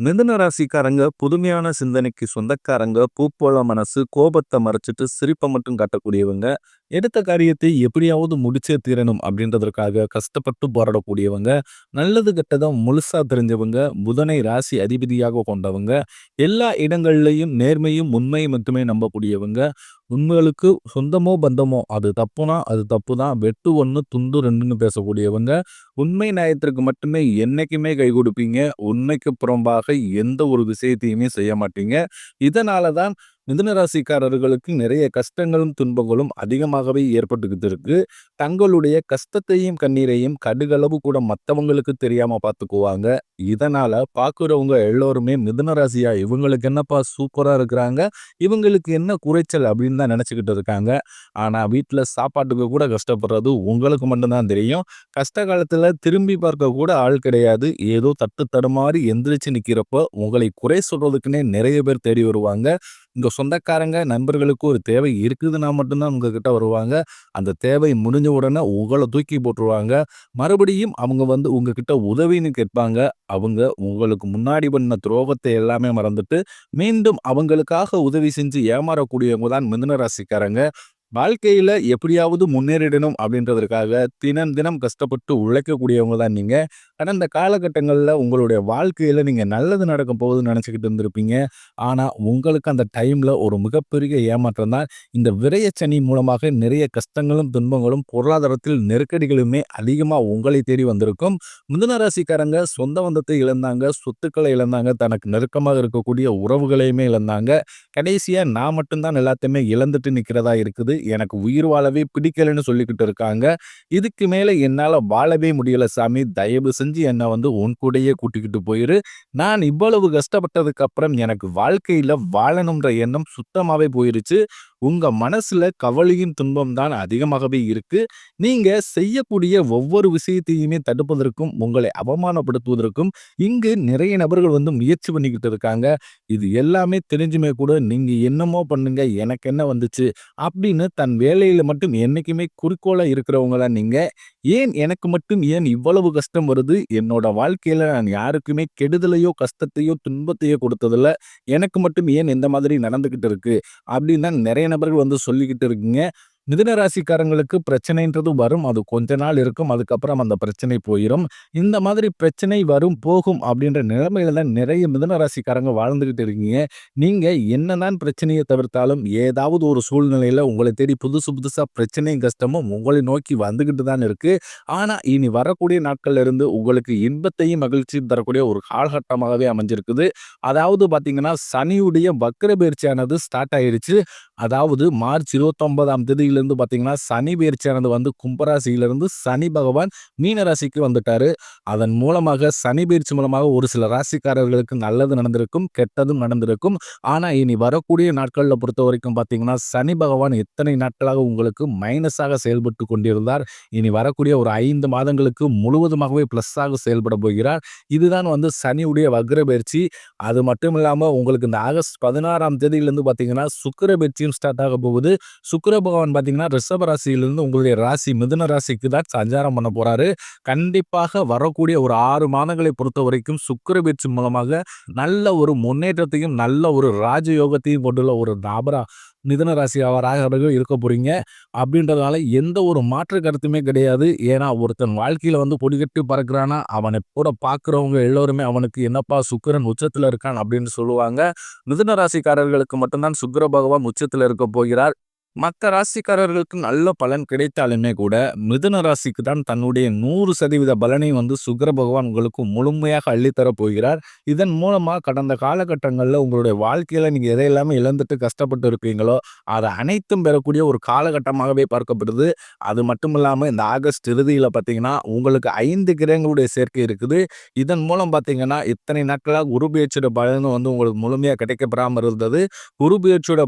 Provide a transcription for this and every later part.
மிதுன ராசிக்காரங்க புதுமையான சிந்தனைக்கு சொந்தக்காரங்க பூப்போல மனசு கோபத்தை மறைச்சிட்டு சிரிப்பை மட்டும் காட்டக்கூடியவங்க எடுத்த காரியத்தை எப்படியாவது முடிச்சே தீரணும் அப்படின்றதற்காக கஷ்டப்பட்டு போராடக்கூடியவங்க நல்லது கெட்டதும் முழுசா தெரிஞ்சவங்க புதனை ராசி அதிபதியாக கொண்டவங்க எல்லா இடங்கள்லையும் நேர்மையும் உண்மையும் மட்டுமே நம்பக்கூடியவங்க உண்மைகளுக்கு சொந்தமோ பந்தமோ அது தப்புனா அது தப்பு தான் வெட்டு ஒன்று துண்டு ரெண்டுன்னு பேசக்கூடியவங்க உண்மை நியாயத்திற்கு மட்டுமே என்னைக்குமே கை கொடுப்பீங்க. உண்மைக்கு புறம்பாக எந்த ஒரு விஷயத்தையுமே செய்ய மாட்டீங்க. இதனால தான் மிதுனராசிக்காரர்களுக்கு நிறைய கஷ்டங்களும் துன்பங்களும் அதிகமாகவே ஏற்பட்டுக்கிட்டு இருக்கு. தங்களுடைய கஷ்டத்தையும் கண்ணீரையும் கடுகளவு கூட மற்றவங்களுக்கு தெரியாம பார்த்துக்குவாங்க. இதனால் பார்க்குறவங்க எல்லோருமே மிதன ராசியா இவங்களுக்கு என்னப்பா சூப்பராக இருக்கிறாங்க இவங்களுக்கு என்ன குறைச்சல் அப்படின்னு தான் நினச்சிக்கிட்டு இருக்காங்க. ஆனால் வீட்டில் சாப்பாட்டுக்கு கூட கஷ்டப்படுறது உங்களுக்கு மட்டும்தான் தெரியும். கஷ்ட காலத்தில் திரும்பி பார்க்க கூட ஆள் கிடையாது. ஏதோ தட்டு தடுமாறி எந்திரிச்சு நிற்கிறப்போ உங்களை குறை சொல்கிறதுக்குன்னே நிறைய பேர் தேடி வருவாங்க. இங்கே சொந்தக்காரங்க நண்பர்களுக்கு ஒரு தேவை இருக்குதுன்னா மட்டும்தான் உங்ககிட்ட வருவாங்க. அந்த தேவை முடிஞ்ச உடனே உங்களை தூக்கி போட்டுருவாங்க. மறுபடியும் அவங்க வந்து உங்ககிட்ட உதவின்னு கேட்பாங்க. அவங்க உங்களுக்கு முன்னாடி பண்ண துரோகத்தை எல்லாமே மறந்துட்டு மீண்டும் அவங்களுக்காக உதவி செஞ்சு ஏமாறக்கூடியவங்க தான் மிதுன ராசிக்காரங்க. வாழ்க்கையில் எப்படியாவது முன்னேறிடணும் அப்படின்றதுக்காக தினம் தினம் கஷ்டப்பட்டு உழைக்கக்கூடியவங்க தான் நீங்கள் கடந்த காலகட்டங்களில் உங்களுடைய வாழ்க்கையில் நீங்கள் நல்லது நடக்க போகுதுன்னு நினச்சிக்கிட்டு இருந்திருப்பீங்க. ஆனால் உங்களுக்கு அந்த டைமில் ஒரு மிகப்பெரிய ஏமாற்றம் தான். இந்த விரயச்சனி மூலமாக நிறைய கஷ்டங்களும் துன்பங்களும் பொருளாதாரத்தில் நெருக்கடிகளுமே அதிகமாக உங்களை தேடி வந்திருக்கும். மிதுன ராசிக்காரங்க சொந்த பந்தத்தை இழந்தாங்க சொத்துக்களை இழந்தாங்க தனக்கு நெருக்கமாக இருக்கக்கூடிய உறவுகளையுமே இழந்தாங்க. கடைசியாக நான் மட்டும்தான் எல்லாத்தையுமே இழந்துட்டு நிற்கிறதா இருக்குது. எனக்கு உயிர் வாழவே பிடிக்கலன்னு சொல்லிக்கிட்டு இருக்காங்க. இதுக்கு மேலே என்னால வாழவே முடியல சாமி. தயவு செஞ்சு என்னை வந்து உன் கூடயே கூட்டிக்கிட்டு போயிரு. நான் இவ்வளவு கஷ்டப்பட்டதுக்கு அப்புறம் எனக்கு வாழ்க்கையில் வாழணுன்ற எண்ணம் சுத்தமாகவே போயிருச்சு. உங்க மனசுல கவலையும் துன்பம் தான் அதிகமாகவே இருக்கு. நீங்க செய்யக்கூடிய ஒவ்வொரு விஷயத்தையுமே தடுப்பதற்கும் உங்களை அவமானப்படுத்துவதற்கும் இங்கு நிறைய நபர்கள் வந்து முயற்சி பண்ணிக்கிட்டு இருக்காங்க. இது எல்லாமே தெரிஞ்சுமே கூட நீங்க என்னமோ பண்ணுங்க எனக்கு என்ன வந்துச்சு? அப்படின்னு தன் வேலையில மட்டும் என்னைக்குமே குறிக்கோளா இருக்கிறவங்க நீங்கள் நீங்க. ஏன் எனக்கு மட்டும் ஏன் இவ்வளவு கஷ்டம் வருது? என்னோட வாழ்க்கையில நான் யாருக்குமே கெடுதலையோ கஷ்டத்தையோ துன்பத்தையோ கொடுத்ததில்ல. எனக்கு மட்டும் ஏன் இந்த மாதிரி நடந்துகிட்டு இருக்கு? அப்படின்னு தான் நிறைய நபர்கள் வந்து சொல்லிக்கிட்டு இருக்கீங்க. மிதுன ராசிக்காரங்களுக்கு பிரச்சனைன்றது வரும். அது கொஞ்ச நாள் இருக்கும். அதுக்கப்புறம் அந்த பிரச்சனை போயிடும் இந்த மாதிரி பிரச்சனை வரும் போகும் அப்படின்ற நிலைமையில தான் நிறைய மிதுன ராசிக்காரங்க வாழ்ந்துகிட்டு இருக்கீங்க. நீங்க என்னதான் பிரச்சனையை தவிர்த்தாலும் ஏதாவது ஒரு சூழ்நிலையில உங்களை தேடி புதுசு புதுசா பிரச்சனையும் கஷ்டமும் உங்களை நோக்கி வந்துகிட்டு தான் இருக்கு. ஆனா இனி வரக்கூடிய நாட்கள்ல இருந்து உங்களுக்கு இன்பத்தையும் மகிழ்ச்சியும் தரக்கூடிய ஒரு காலகட்டமாகவே அமைஞ்சிருக்குது. அதாவது பாத்தீங்கன்னா சனியுடைய வக்கர பயிற்சியானது ஸ்டார்ட் ஆயிடுச்சு அதாவது மார்ச் இருபத்தொன்பதாம் தேதியிலிருந்து பார்த்தீங்கன்னா சனி பயிற்சியானது வந்து கும்பராசியிலிருந்து சனி பகவான் மீன ராசிக்கு வந்துட்டாரு. அதன் மூலமாக சனி பயிற்சி மூலமாக ஒரு சில ராசிக்காரர்களுக்கு நல்லது நடந்திருக்கும் கெட்டதும் நடந்திருக்கும். ஆனால் இனி வரக்கூடிய நாட்களில் பொறுத்த வரைக்கும் பார்த்தீங்கன்னா சனி பகவான் எத்தனை நாட்களாக உங்களுக்கு மைனஸாக செயல்பட்டு கொண்டிருந்தார்? இனி வரக்கூடிய ஒரு ஐந்து மாதங்களுக்கு முழுவதுமாகவே ப்ளஸ்ஸாக செயல்பட போகிறார். இதுதான் வந்து சனியுடைய வக்ர பயிற்சி. அது மட்டும் இல்லாமல் உங்களுக்கு இந்த ஆகஸ்ட் பதினாறாம் தேதியிலிருந்து பார்த்தீங்கன்னா சுக்கர பயிற்சியும் ராசியும் ஸ்டார்ட் ஆக போகுது. சுக்கர பகவான் பார்த்தீங்கன்னா ரிஷப ராசியிலிருந்து உங்களுடைய ராசி மிதுன ராசிக்கு தான் சஞ்சாரம் பண்ண போறாரு. கண்டிப்பாக வரக்கூடிய ஒரு ஆறு மாதங்களை பொறுத்த வரைக்கும் சுக்கர பயிற்சி மூலமாக நல்ல ஒரு முன்னேற்றத்தையும் நல்ல ஒரு ராஜயோகத்தையும் கொண்டுள்ள ஒரு தாபரா மிதன ராசி அவராக இருக்க போறீங்க. அப்படின்றதுனால எந்த ஒரு மாற்று கருத்துமே கிடையாது. ஏன்னா ஒருத்தன் வாழ்க்கையில வந்து பொடிகட்டி பறக்கிறானா அவனை கூட பார்க்குறவங்க எல்லோருமே அவனுக்கு என்னப்பா சுக்கரன் உச்சத்தில் இருக்கான் அப்படின்னு சொல்லுவாங்க. மிதன ராசிக்காரர்களுக்கு மட்டும்தான் சுக்கர பகவான் உச்சத்தில் இருக்க போகிறார். மற்ற ராசிக்காரர்களுக்கு நல்ல பலன் கிடைத்தாலுமே கூட மிதுன ராசிக்கு தான் தன்னுடைய நூறு சதவீத பலனை வந்து சுக்கர பகவான் உங்களுக்கு முழுமையாக அள்ளித்தர போகிறார். இதன் மூலமாக கடந்த காலகட்டங்களில் உங்களுடைய வாழ்க்கையில் நீங்கள் எதையெல்லாமே இழந்துட்டு கஷ்டப்பட்டு இருப்பீங்களோ அதை அனைத்தும் பெறக்கூடிய ஒரு காலகட்டமாகவே பார்க்கப்படுது. அது மட்டும் இல்லாமல் இந்த ஆகஸ்ட் இறுதியில் பார்த்தீங்கன்னா உங்களுக்கு ஐந்து கிரகங்களுடைய சேர்க்கை இருக்குது. இதன் மூலம் பார்த்தீங்கன்னா இத்தனை நாட்களாக குரு பலனும் வந்து உங்களுக்கு முழுமையாக கிடைக்கப்படாமல் இருந்தது. குரு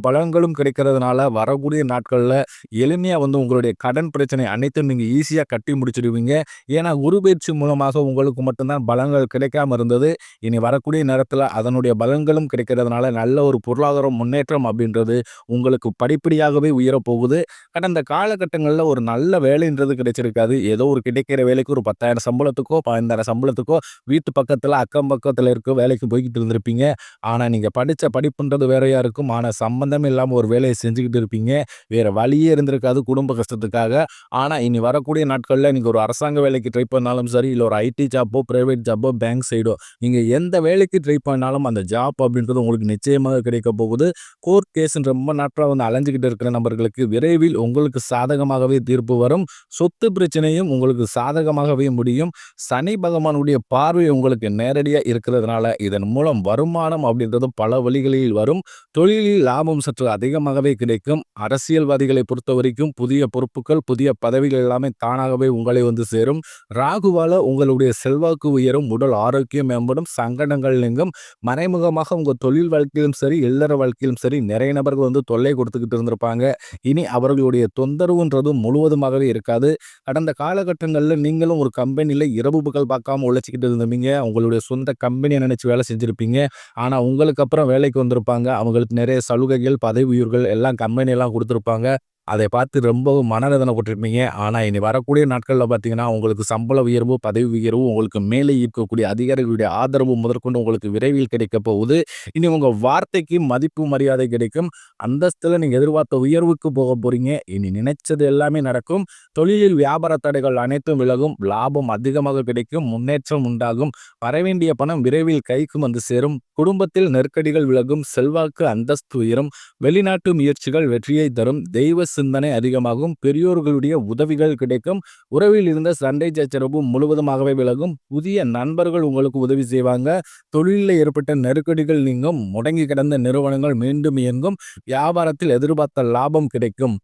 பலன்களும் கிடைக்கிறதுனால வரக்கூடிய வரக்கூடிய நாட்களில் எளிமையாக வந்து உங்களுடைய கடன் பிரச்சனை அனைத்தும் நீங்கள் ஈஸியாக கட்டி முடிச்சிடுவீங்க. ஏன்னா, குரு மூலமாக உங்களுக்கு மட்டும்தான் பலங்கள் கிடைக்காம இருந்தது. இனி வரக்கூடிய நேரத்தில் அதனுடைய பலன்களும் கிடைக்கிறதுனால நல்ல ஒரு பொருளாதார முன்னேற்றம் அப்படின்றது உங்களுக்கு படிப்படியாகவே உயரப்போகுது. கடந்த காலகட்டங்களில் ஒரு நல்ல வேலைன்றது கிடைச்சிருக்காது. ஏதோ ஒரு கிடைக்கிற வேலைக்கு ஒரு 10,000 சம்பளத்துக்கோ, 15,000 சம்பளத்துக்கோ வீட்டு பக்கத்தில் அக்கம் பக்கத்தில் இருக்க வேலைக்கு போய்கிட்டு இருந்திருப்பீங்க. ஆனால் நீங்கள் படித்த படிப்புன்றது வேறையாக இருக்கும். ஆனால் சம்மந்தம் இல்லாமல் ஒரு வேலையை செஞ்சுக்கிட்டு இருப்பீங்க. வேறு வழியே இருந்திருக்காது குடும்ப கஷ்டத்துக்காக. ஆனால் இனி வரக்கூடிய நாட்களில் நீங்கள் ஒரு அரசாங்க வேலைக்கு ட்ரை பண்ணாலும் சரி, இல்லை ஒரு ஐடி ஜாப்போ, ப்ரைவேட் ஜாப்போ, பேங்க் சைடோ நீங்கள் எந்த வேலைக்கு ட்ரை பண்ணாலும் அந்த ஜாப் அப்படின்றது உங்களுக்கு நிச்சயமாக கிடைக்கப் போகுது. கோர்ட் கேஸ்ன்னு ரொம்ப நாட்டாக வந்து அலைஞ்சிக்கிட்டு இருக்கிற நபர்களுக்கு விரைவில் உங்களுக்கு சாதகமாகவே தீர்ப்பு வரும். சொத்து பிரச்சனையும் உங்களுக்கு சாதகமாகவே முடியும். சனி பகவானுடைய பார்வை உங்களுக்கு நேரடியாக இருக்கிறதுனால, இதன் மூலம் வருமானம் அப்படின்றது பல வழிகளில் வரும். தொழிலில் லாபம் சற்று அதிகமாகவே கிடைக்கும். அரசியல்வாதிகளை பொறுத்த வரைக்கும் புதிய பொறுப்புகள், புதிய பதவிகள் எல்லாமே தானாகவே உங்களை வந்து சேரும். ராகுவால உங்களுடைய செல்வாக்கு உயரும். உடல் ஆரோக்கியம் மேம்படும். சங்கடங்கள் நீங்கும். மறைமுகமாக உங்க தொழில் வாழ்க்கையிலும் சரி, இல்லற வாழ்க்கையிலும் சரி நிறைய நபர்கள் வந்து தொல்லை கொடுத்துக்கிட்டு இருந்திருப்பாங்க. இனி அவர்களுடைய தொந்தரவுன்றது முழுவதுமாகவே இருக்காது. கடந்த காலகட்டங்களில் நீங்களும் ஒரு கம்பெனியில் இரவு பகல் பார்க்காம உழைச்சிக்கிட்டு இருந்தீங்க. உங்களுடைய சொந்த கம்பெனியை நினச்சி வேலை செஞ்சுருப்பீங்க ஆனால் உங்களுக்கு அப்புறம் வேலைக்கு வந்திருப்பாங்க. அவங்களுக்கு நிறைய சலுகைகள், பதவி உயர்வுகள் எல்லாம் கம்பெனியெல்லாம் கொடுத்துருப்பாங்க. அதை பார்த்து ரொம்பவும் மனவேதனைப்பட்டிருப்பீங்க. ஆனால் இனி வரக்கூடிய நாட்களில் பார்த்தீங்கன்னா, உங்களுக்கு சம்பள உயர்வு, பதவி உயர்வு, உங்களுக்கு மேலே இருக்கக்கூடிய அதிகாரிகளுடைய ஆதரவு முதற்கொண்டு உங்களுக்கு விரைவில் கிடைக்கப் போகுது. இனி உங்கள் வார்த்தைக்கு மதிப்பு, மரியாதை கிடைக்கும். அந்தஸ்தில் நீங்கள் எதிர்பார்த்த உயர்வுக்கு போக போகிறீங்க இனி நினைச்சது எல்லாமே நடக்கும். தொழிலில் வியாபார தடைகள் அனைத்தும் விலகும். லாபம் அதிகமாக கிடைக்கும். முன்னேற்றம் உண்டாகும். வரவேண்டிய பணம் விரைவில் கைக்கு வந்து சேரும். குடும்பத்தில் நெருக்கடிகள் விலகும். செல்வாக்கு, அந்தஸ்து உயரும். வெளிநாட்டு முயற்சிகள் வெற்றியை தரும். தெய்வ சிந்தனை அதிகமாகும். பெரியோர்களுடைய உதவிகள் கிடைக்கும். உறவில் இருந்த சண்டை சச்சரவு முழுவதுமாகவே விலகும். புதிய நண்பர்கள் உங்களுக்கு உதவி செய்வாங்க. தொழிலில் ஏற்பட்ட நெருக்கடிகள் நீங்கும். முடங்கி கிடந்த நிறுவனங்கள் மீண்டும் இயங்கும். வியாபாரத்தில் எதிர்பார்த்த லாபம் கிடைக்கும்.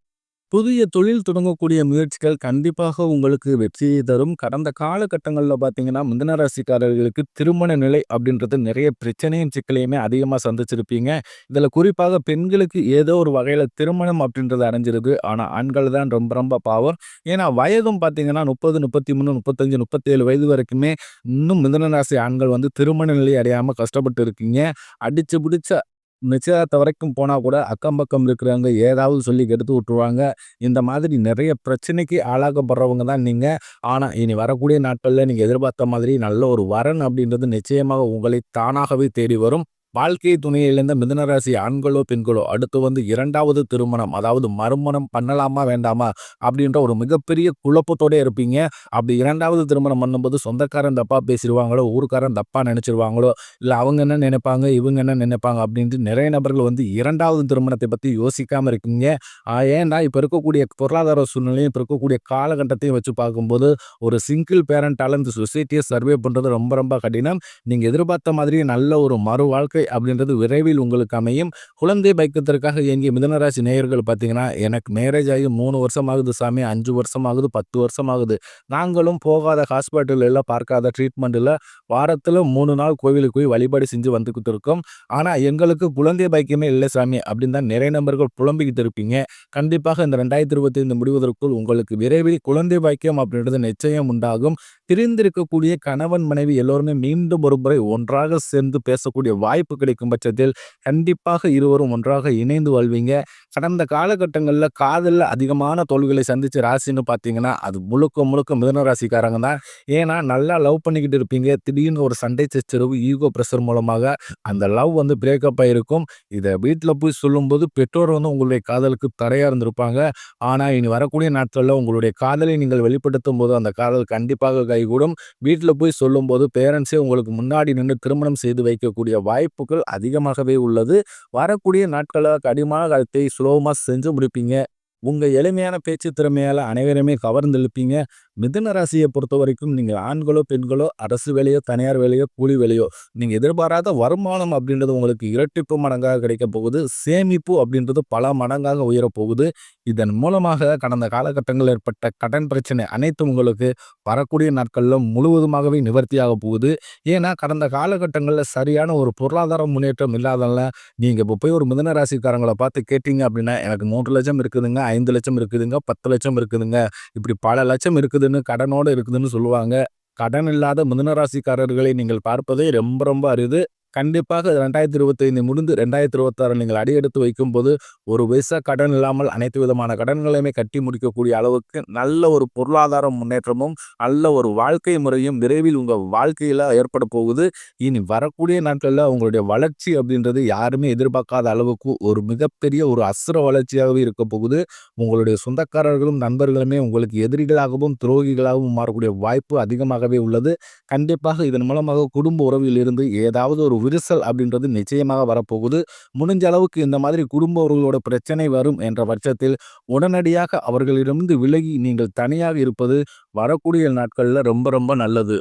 புதிய தொழில் தொடங்கக்கூடிய முயற்சிகள் கண்டிப்பாக உங்களுக்கு வெற்றியை தரும். கடந்த காலகட்டங்களில் பார்த்தீங்கன்னா, மிதன ராசிக்காரர்களுக்கு திருமண நிலை அப்படின்றது நிறைய பிரச்சனையும், சிக்கலையுமே அதிகமாக சந்திச்சிருப்பீங்க. இதில் குறிப்பாக பெண்களுக்கு ஏதோ ஒரு வகையில் திருமணம் அப்படின்றது அடைஞ்சிருக்கு. ஆனால் ஆண்கள் தான் ரொம்ப ரொம்ப பாவம். ஏன்னா, வயதும் பார்த்தீங்கன்னா 30, 33, 35, 37 வயது வரைக்குமே இன்னும் மிதன ராசி ஆண்கள் வந்து திருமண நிலை அடையாமல் கஷ்டப்பட்டு இருக்கீங்க. அடிச்சு பிடிச்ச நிச்சயதார்த்த வரைக்கும் போனால் கூட அக்கம் பக்கம் இருக்கிறவங்க ஏதாவது சொல்லி கெடுத்து விட்டுருவாங்க. இந்த மாதிரி நிறைய பிரச்சனைக்கு ஆளாக்கப்படுறவங்க தான் நீங்கள் ஆனால் இனி வரக்கூடிய நாட்களில் நீங்கள் எதிர்பார்த்த மாதிரி நல்ல ஒரு வரன் அப்படின்றது நிச்சயமாக உங்களை தானாகவே தேடி வரும். வாழ்க்கை துணையை இழந்த ஆண்களோ, பெண்களோ அடுத்து வந்து இரண்டாவது திருமணம் அதாவது மறுமணம் பண்ணலாமா? வேண்டாமா? அப்படின்ற ஒரு மிகப்பெரிய குழப்பத்தோடே இருப்பீங்க. அப்படி இரண்டாவது திருமணம் பண்ணும்போது சொந்தக்காரன் தப்பா பேசிடுவாங்களோ ஊருக்காரன் தப்பா நினைச்சிருவாங்களோ, இல்ல அவங்க என்ன நினைப்பாங்க, இவங்க என்ன நினைப்பாங்க அப்படின்ட்டு நிறைய நபர்கள் வந்து இரண்டாவது திருமணத்தை பத்தி யோசிக்காம இருக்கீங்க. ஏன்னா, இப்ப இருக்கக்கூடிய பொருளாதார சூழ்நிலையும், இப்ப இருக்கக்கூடிய காலகட்டத்தையும் வச்சு பார்க்கும்போது, ஒரு சிங்கிள் பேரண்டால இந்த சொசைட்டியை சர்வே பண்றது ரொம்ப ரொம்ப கடினம். நீங்க எதிர்பார்த்த மாதிரி நல்ல ஒரு மறு வாழ்க்கை அப்படின்றது விரைவில் உங்களுக்கு அமையும். குழந்தை பைக்கத்திற்காக ஏங்கிய மிதனராசி நேயர்கள் பார்த்தீங்கன்னா, எனக்கு மேரேஜ் ஆகி மூணு வருஷம் ஆகுது சாமி, அஞ்சு வருஷம் ஆகுது, 10 வருஷம் ஆகுது. நாங்களும் போகாத ஹாஸ்பிட்டல் பார்க்காத ட்ரீட்மெண்ட்டில் வாரத்தில் மூணு நாள் கோவிலுக்கு போய் வழிபாடு செஞ்சு வந்துகிட்டு இருக்கோம். ஆனால் எங்களுக்கு குழந்தை பைக்கியமே இல்லை சாமி அப்படின்னு தான் நிறைய நபர்கள் புலம்பிக்கிட்டு இருப்பீங்க. கண்டிப்பாக இந்த 2025 முடிவதற்குள் உங்களுக்கு விரைவில் குழந்தை பாக்கியம் அப்படின்றது நிச்சயம் உண்டாகும். பிரிந்திருக்கக்கூடிய கணவன், மனைவி எல்லோருமே மீண்டும் ஒருமுறை ஒன்றாக சேர்ந்து பேசக்கூடிய வாய்ப்பு கிடைக்கும் பட்சத்தில், கண்டிப்பாக இருவரும் ஒன்றாக இணைந்து வாழ்வீங்க. கடந்த காலகட்டங்களில் காதலில் அதிகமான தோல்விகளை சந்திச்ச ராசின்னு பார்த்தீங்கன்னா, அது முழுக்க முழுக்க மிதன ராசிக்காரங்க தான். ஏன்னா, நல்லா லவ் பண்ணிக்கிட்டு இருப்பீங்க. திடீர்னு ஒரு சண்டை சச்சரவு, ஈகோ பிரஷர் மூலமாக அந்த லவ் வந்து பிரேக்கப் ஆகிருக்கும் இதை வீட்டில் போய் சொல்லும்போது பெற்றோர் வந்து உங்களுடைய காதலுக்கு தடையாக இருந்திருப்பாங்க. ஆனால் இனி வரக்கூடிய நாட்களில் உங்களுடைய காதலை நீங்கள் வெளிப்படுத்தும் போது அந்த காதல் கண்டிப்பாக கூடும் வீட்டில் போய் சொல்லும்போது பேரண்ட்ஸே உங்களுக்கு முன்னாடி நின்று திருமணம் செய்து வைக்கக்கூடிய வாய்ப்புகள் அதிகமாகவே உள்ளது. வரக்கூடிய நாட்களாக கடினமான காரியத்தை சுலபமாக செஞ்சு முடிப்பீங்க. உங்கள் எளிமையான பேச்சு திறமையால் அனைவருமே கவர்ந்தெழுப்பீங்க மிதுன பொறுத்த வரைக்கும் நீங்கள் ஆண்களோ, பெண்களோ, அரசு வேலையோ, தனியார் வேலையோ, கூலி வேலையோ, நீங்கள் எதிர்பாராத வருமானம் அப்படின்றது உங்களுக்கு இரட்டிப்பு மடங்காக கிடைக்கப் போகுது. சேமிப்பு அப்படின்றது பல மடங்காக உயரப்போகுது இதன் மூலமாக கடந்த காலகட்டங்களில் ஏற்பட்ட கடன் பிரச்சனை அனைத்தும் உங்களுக்கு வரக்கூடிய நாட்களில் முழுவதுமாகவே நிவர்த்தியாக போகுது. ஏன்னா கடந்த காலகட்டங்களில் சரியான ஒரு பொருளாதார முன்னேற்றம் இல்லாதனால, நீங்கள் இப்போ போய் ஒரு மிதுன ராசிக்காரங்களை பார்த்து கேட்டீங்க அப்படின்னா, எனக்கு 3,00,000 இருக்குதுங்க, ஐந்து லட்சம் இருக்குதுங்க, பத்து லட்சம் இருக்குதுங்க. இப்படி பல லட்சம் இருக்குதுன்னு கடனோடு இருக்குதுன்னு சொல்லுவாங்க. கடன் இல்லாத மிதுனராசிக்காரர்களை நீங்கள் பார்ப்பதே ரொம்ப ரொம்ப அரிது. கண்டிப்பாக 2025 முடிந்து 2026 நீங்கள் அடியெடுத்து வைக்கும்போது, ஒரு பைசா கடன் இல்லாமல் அனைத்து விதமான கடன்களையுமே கட்டி முடிக்கக்கூடிய அளவுக்கு நல்ல ஒரு பொருளாதார முன்னேற்றமும், நல்ல ஒரு வாழ்க்கை முறையும் விரைவில் உங்கள் வாழ்க்கையில் ஏற்பட போகுது. இனி வரக்கூடிய நாட்களில் உங்களுடைய வளர்ச்சி அப்படின்றது யாருமே எதிர்பார்க்காத அளவுக்கு ஒரு மிகப்பெரிய ஒரு அசுர வளர்ச்சியாகவே இருக்க போகுது. உங்களுடைய சொந்தக்காரர்களும், நண்பர்களுமே உங்களுக்கு எதிரிகளாகவும், துரோகிகளாகவும் மாறக்கூடிய வாய்ப்பு அதிகமாகவே உள்ளது. கண்டிப்பாக இதன் மூலமாக குடும்ப உறவில் இருந்து ஏதாவது ஒரு விரிசல் அப்படின்றது நிச்சயமாக வரப்போகுது. முடிஞ்ச அளவுக்கு இந்த மாதிரி குடும்ப உறவுகளோட பிரச்சனை வரும் என்ற பட்சத்தில், உடனடியாக அவர்களிடமிருந்து விலகி நீங்கள் தனியாக இருப்பது வரக்கூடிய நாட்களில் ரொம்ப ரொம்ப நல்லது.